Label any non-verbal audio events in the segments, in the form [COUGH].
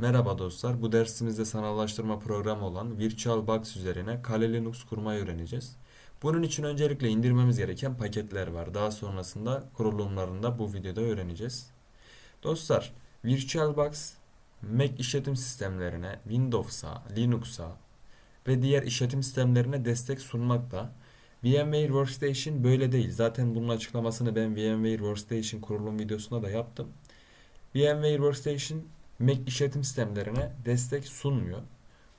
Merhaba dostlar, bu dersimizde sanallaştırma programı olan VirtualBox üzerine Kali Linux kurmayı öğreneceğiz. Bunun için öncelikle indirmemiz gereken paketler var. Daha sonrasında kurulumlarını da bu videoda öğreneceğiz. Dostlar, VirtualBox Mac işletim sistemlerine, Windows'a, Linux'a ve diğer işletim sistemlerine destek sunmakta. VMware Workstation böyle değil. Zaten bunun açıklamasını ben VMware Workstation kurulum videosunda da yaptım. VMware Workstation Mac işletim sistemlerine destek sunmuyor.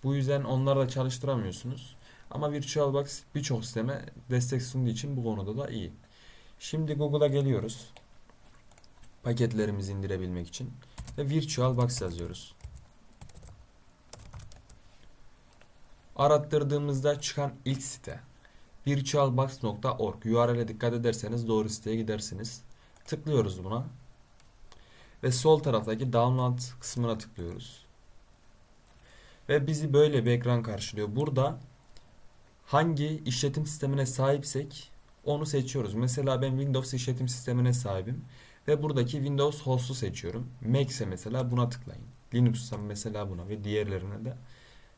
Bu yüzden onlarla çalıştıramıyorsunuz. Ama VirtualBox birçok sisteme destek sunduğu için bu konuda da iyi. Şimdi Google'a geliyoruz. Paketlerimizi indirebilmek için. Ve VirtualBox yazıyoruz. Arattırdığımızda çıkan ilk site virtualbox.org URL'e dikkat ederseniz doğru siteye gidersiniz. Tıklıyoruz buna. Ve sol taraftaki download kısmına tıklıyoruz. Ve bizi böyle bir ekran karşılıyor. Burada hangi işletim sistemine sahipsek onu seçiyoruz. Mesela ben Windows işletim sistemine sahibim. Ve buradaki Windows host'u seçiyorum. Mac ise mesela buna tıklayın. Linux ise mesela buna ve diğerlerine de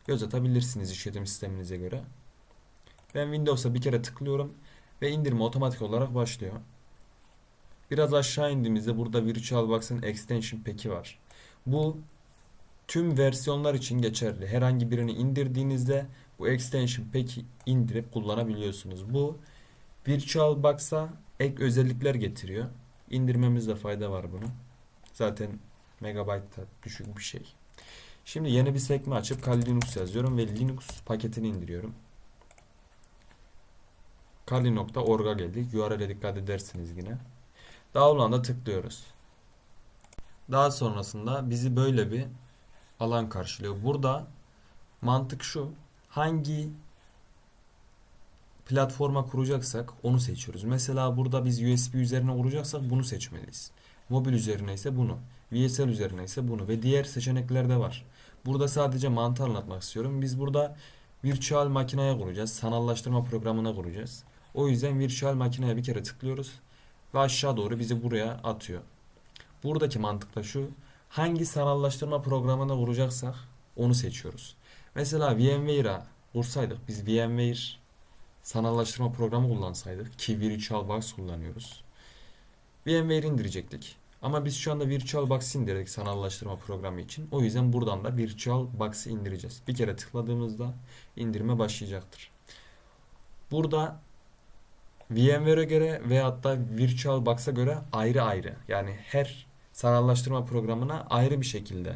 göz atabilirsiniz işletim sisteminize göre. Ben Windows'a bir kere tıklıyorum ve indirme otomatik olarak başlıyor. Biraz aşağı indiğimizde burada VirtualBox'ın extension pack'i var. Bu tüm versiyonlar için geçerli. Herhangi birini indirdiğinizde bu extension pack'i indirip kullanabiliyorsunuz. Bu VirtualBox'a ek özellikler getiriyor. İndirmemizde fayda var bunu. Zaten megabayt da düşük bir şey. Şimdi yeni bir sekme açıp Kali Linux yazıyorum ve Linux paketini indiriyorum. Kali.org'a geldik. URL'e dikkat edersiniz yine. Download'a tıklıyoruz. Daha sonrasında bizi böyle bir alan karşılıyor. Burada mantık şu. Hangi platforma kuracaksak onu seçiyoruz. Mesela burada biz USB üzerine kuracaksak bunu seçmeliyiz. Mobil üzerine ise bunu. VSL üzerine ise bunu ve diğer seçenekler de var. Burada sadece mantığı anlatmak istiyorum. Biz burada virtual makineye kuracağız. Sanallaştırma programına kuracağız. O yüzden virtual makineye bir kere tıklıyoruz ve aşağı doğru bizi buraya atıyor. Buradaki mantık da şu. Hangi sanallaştırma programına kuracaksak onu seçiyoruz. Mesela VMware'a kursaydık biz VMware sanallaştırma programı kullansaydık ki VirtualBox kullanıyoruz. VMware indirecektik. Ama biz şu anda VirtualBox indirdik sanallaştırma programı için. O yüzden buradan da VirtualBox'ı indireceğiz. Bir kere tıkladığımızda indirme başlayacaktır. Burada VMware'e göre veyahut da VirtualBox'a göre ayrı ayrı. Yani her sanallaştırma programına ayrı bir şekilde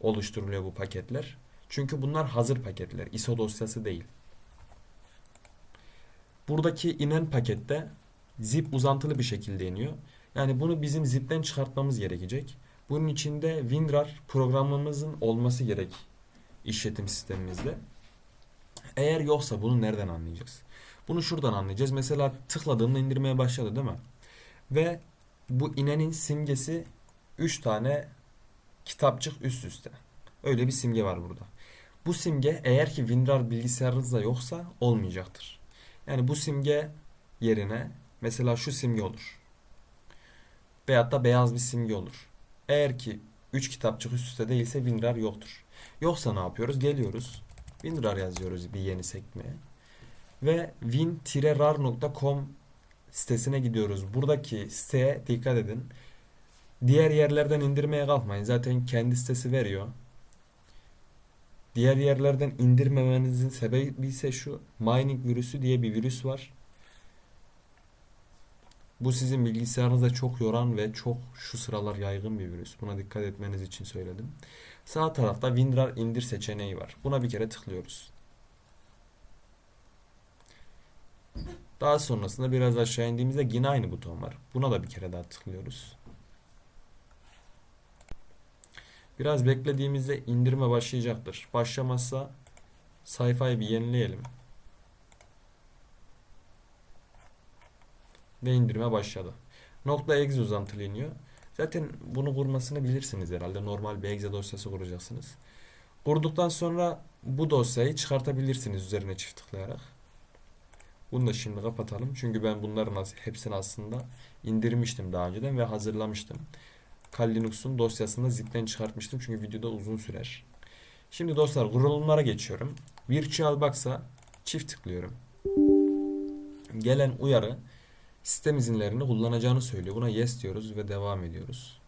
oluşturuluyor bu paketler. Çünkü bunlar hazır paketler. ISO dosyası değil. Buradaki inen pakette zip uzantılı bir şekilde iniyor. Yani bunu bizim zipten çıkartmamız gerekecek. Bunun içinde WinRAR programımızın olması gerek işletim sistemimizde. Eğer yoksa bunu nereden anlayacağız? Bunu şuradan anlayacağız. Mesela tıkladığımda indirmeye başladı değil mi? Ve bu inenin simgesi 3 tane kitapçık üst üste. Öyle bir simge var burada. Bu simge eğer ki WinRAR bilgisayarınızda yoksa olmayacaktır. Yani bu simge yerine mesela şu simge olur. Veyahut da beyaz bir simge olur. Eğer ki 3 kitapçık üst üste değilse WinRAR yoktur. Yoksa ne yapıyoruz? Geliyoruz. WinRAR yazıyoruz bir yeni sekmeye ve win-rar.com sitesine gidiyoruz. Buradaki siteye dikkat edin. Diğer yerlerden indirmeye kalkmayın. Zaten kendi sitesi veriyor. Diğer yerlerden indirmemenizin sebebi ise şu. Mining virüsü diye bir virüs var. Bu sizin bilgisayarınızda çok yoran ve çok şu sıralar yaygın bir virüs. Buna dikkat etmeniz için söyledim. Sağ tarafta WinRAR indir seçeneği var. Buna bir kere tıklıyoruz. Daha sonrasında biraz aşağı indiğimizde yine aynı buton var. Buna da bir kere daha tıklıyoruz. Biraz beklediğimizde indirme başlayacaktır. Başlamazsa sayfayı bir yenileyelim. Ve indirme başladı. Nokta .exe uzantılı iniyor. Zaten bunu kurmasını bilirsiniz herhalde. Normal bir exe dosyası kuracaksınız. Kurduktan sonra bu dosyayı çıkartabilirsiniz üzerine çift tıklayarak. Bunu da şimdi kapatalım. Çünkü ben bunların hepsini aslında indirmiştim daha önceden ve hazırlamıştım. Kali dosyasını zipten çıkartmıştım çünkü videoda uzun sürer. Şimdi dostlar kurulumlara geçiyorum. VirtualBox'a çift tıklıyorum. Gelen uyarı sistem izinlerini kullanacağını söylüyor. Buna yes diyoruz ve devam ediyoruz.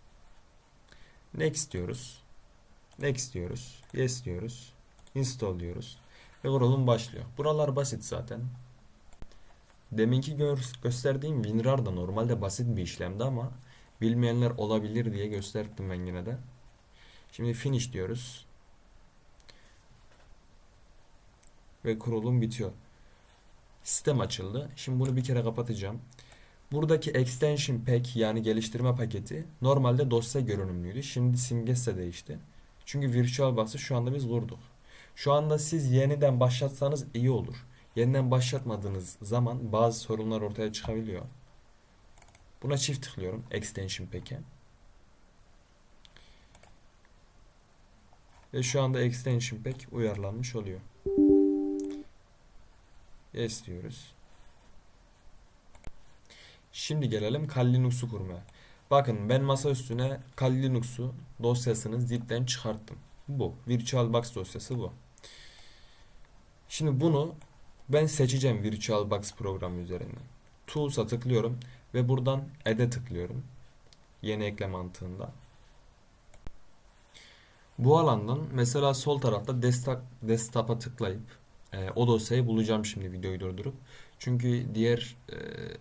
Next diyoruz. Next diyoruz. Yes diyoruz. Install diyoruz. Ve kurulum başlıyor. Buralar basit zaten. Deminki gör- gösterdiğim WinRAR da normalde basit bir işlemdi ama bilmeyenler olabilir diye gösterdim ben yine de. Şimdi finish diyoruz. Ve kurulum bitiyor. Sistem açıldı. Şimdi bunu bir kere kapatacağım. Buradaki extension pack yani geliştirme paketi normalde dosya görünümlüydü. Şimdi simgesi de değişti. Çünkü VirtualBox'ı şu anda biz kurduk. Şu anda siz yeniden başlatsanız iyi olur. Yeniden başlatmadığınız zaman bazı sorunlar ortaya çıkabiliyor. Buna çift tıklıyorum. Extension Pack'e. Ve şu anda Extension Pack uyarlanmış oluyor. Yes diyoruz. Şimdi gelelim Kali Linux'u kurmaya. Bakın ben masa üstüne Kali Linux'u dosyasını zipten çıkarttım. Bu. VirtualBox dosyası bu. Şimdi bunu ben seçeceğim VirtualBox programı üzerinden. Tools'a tıklıyorum ve buradan Add'e tıklıyorum. Yeni ekle mantığında. Bu alandan mesela sol tarafta desktop, desktop'a tıklayıp e, o dosyayı bulacağım şimdi videoyu durdurup. Çünkü diğer e,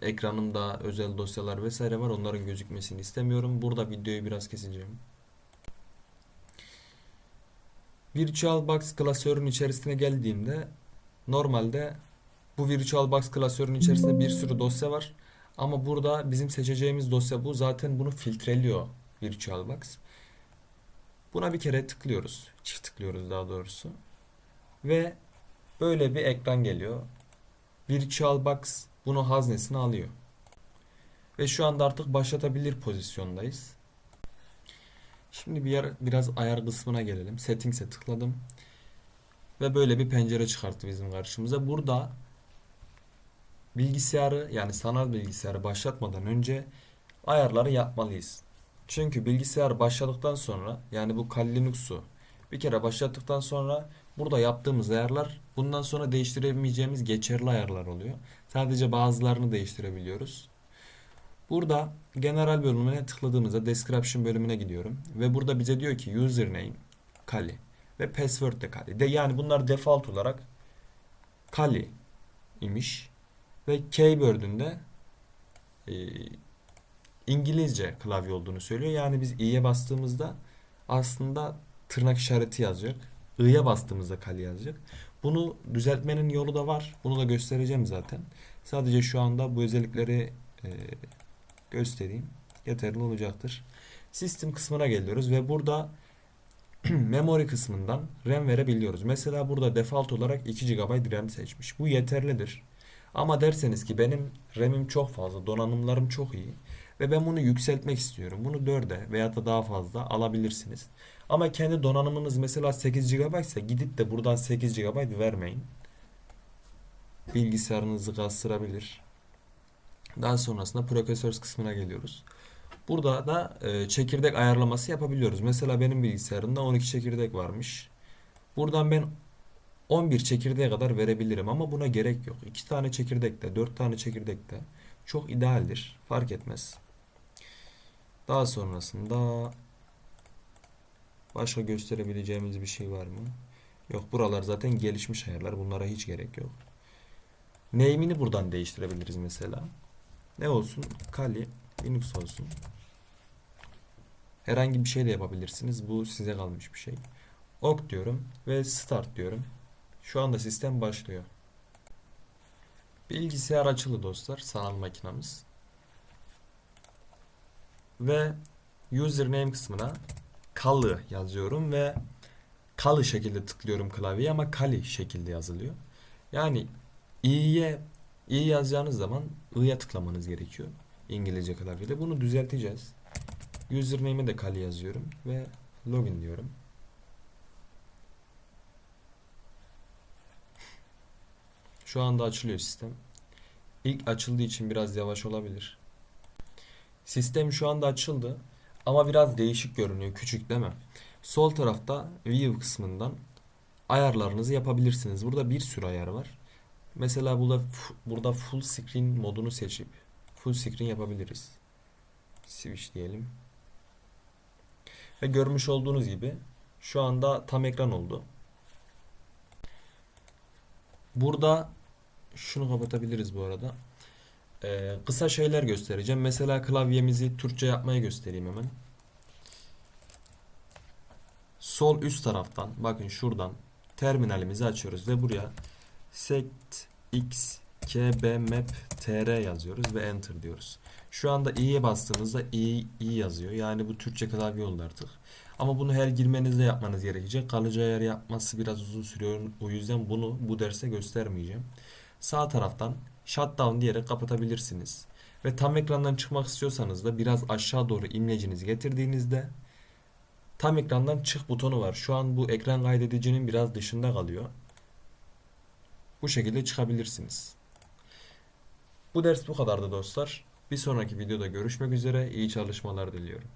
ekranımda özel dosyalar vesaire var. Onların gözükmesini istemiyorum. Burada videoyu biraz keseceğim. VirtualBox klasörün içerisine geldiğimde normalde bu VirtualBox klasörün içerisinde bir sürü dosya var. Ama burada bizim seçeceğimiz dosya bu. Zaten bunu filtreliyor VirtualBox. Buna bir kere tıklıyoruz. Çift tıklıyoruz daha doğrusu. Ve böyle bir ekran geliyor. VirtualBox bunu haznesine alıyor. Ve şu anda artık başlatabilir pozisyondayız. Şimdi bir yer, biraz ayar kısmına gelelim. Settings'e tıkladım. Ve böyle bir pencere çıkarttı bizim karşımıza. Burada bilgisayarı yani sanal bilgisayarı başlatmadan önce ayarları yapmalıyız. Çünkü bilgisayar başladıktan sonra yani bu Linux'u bir kere başlattıktan sonra burada yaptığımız ayarlar bundan sonra değiştiremeyeceğimiz geçerli ayarlar oluyor. Sadece bazılarını değiştirebiliyoruz. Burada general bölümüne tıkladığımızda description bölümüne gidiyorum ve burada bize diyor ki username Kali ve password de Kali. De yani bunlar default olarak Kali imiş ve keyboard'un de e, İngilizce klavye olduğunu söylüyor. Yani biz i'ye bastığımızda aslında tırnak işareti yazacak. i'ye bastığımızda Kali yazacak. Bunu düzeltmenin yolu da var. Bunu da göstereceğim zaten. Sadece şu anda bu özellikleri e, göstereyim. Yeterli olacaktır. Sistem kısmına geliyoruz ve burada [CLEARS THROAT] memory kısmından RAM verebiliyoruz. Mesela burada default olarak 2 GB RAM seçmiş. Bu yeterlidir. Ama derseniz ki benim RAM'im çok fazla, donanımlarım çok iyi ve ben bunu yükseltmek istiyorum. Bunu 4'e veya da daha fazla alabilirsiniz. Ama kendi donanımınız mesela 8 GB ise gidip de buradan 8 GB vermeyin. Bilgisayarınızı kastırabilir. Daha sonrasında Processors kısmına geliyoruz. Burada da e, çekirdek ayarlaması yapabiliyoruz. Mesela benim bilgisayarımda 12 çekirdek varmış. Buradan ben 11 çekirdeğe kadar verebilirim ama buna gerek yok. 2 tane çekirdek de 4 tane çekirdek de çok idealdir. Fark etmez. Daha sonrasında başka gösterebileceğimiz bir şey var mı? Yok buralar zaten gelişmiş ayarlar. Bunlara hiç gerek yok. Name'ini buradan değiştirebiliriz mesela. Ne olsun? Kali Linux olsun. Herhangi bir şey de yapabilirsiniz. Bu size kalmış bir şey. Ok diyorum ve start diyorum. Şu anda sistem başlıyor. Bilgisayar açılı dostlar. Sanal makinamız. Ve username kısmına kalı yazıyorum ve kalı şekilde tıklıyorum klavyeye ama kali şekilde yazılıyor. Yani i'ye i yazacağınız zaman i'ye tıklamanız gerekiyor. İngilizce klavyede. Bunu düzelteceğiz. Username'e de kali yazıyorum ve login diyorum. Şu anda açılıyor sistem. İlk açıldığı için biraz yavaş olabilir. Sistem şu anda açıldı. Ama biraz değişik görünüyor. Küçük değil mi? Sol tarafta View kısmından ayarlarınızı yapabilirsiniz. Burada bir sürü ayar var. Mesela burada burada full screen modunu seçip full screen yapabiliriz. Switch diyelim. Ve görmüş olduğunuz gibi şu anda tam ekran oldu. Burada şunu kapatabiliriz bu arada. Ee, kısa şeyler göstereceğim. Mesela klavyemizi Türkçe yapmayı göstereyim hemen. Sol üst taraftan bakın şuradan terminalimizi açıyoruz ve buraya sect x kbmap tr yazıyoruz ve enter diyoruz. Şu anda i'ye bastığınızda i, i yazıyor. Yani bu Türkçe klavye oldu artık. Ama bunu her girmenizde yapmanız gerekecek. Kalıcı ayar yapması biraz uzun sürüyor. O yüzden bunu bu derse göstermeyeceğim. Sağ taraftan shutdown diyerek kapatabilirsiniz. Ve tam ekrandan çıkmak istiyorsanız da biraz aşağı doğru imlecinizi getirdiğinizde tam ekrandan çık butonu var. Şu an bu ekran kaydedicinin biraz dışında kalıyor. Bu şekilde çıkabilirsiniz. Bu ders bu kadardı dostlar. Bir sonraki videoda görüşmek üzere. İyi çalışmalar diliyorum.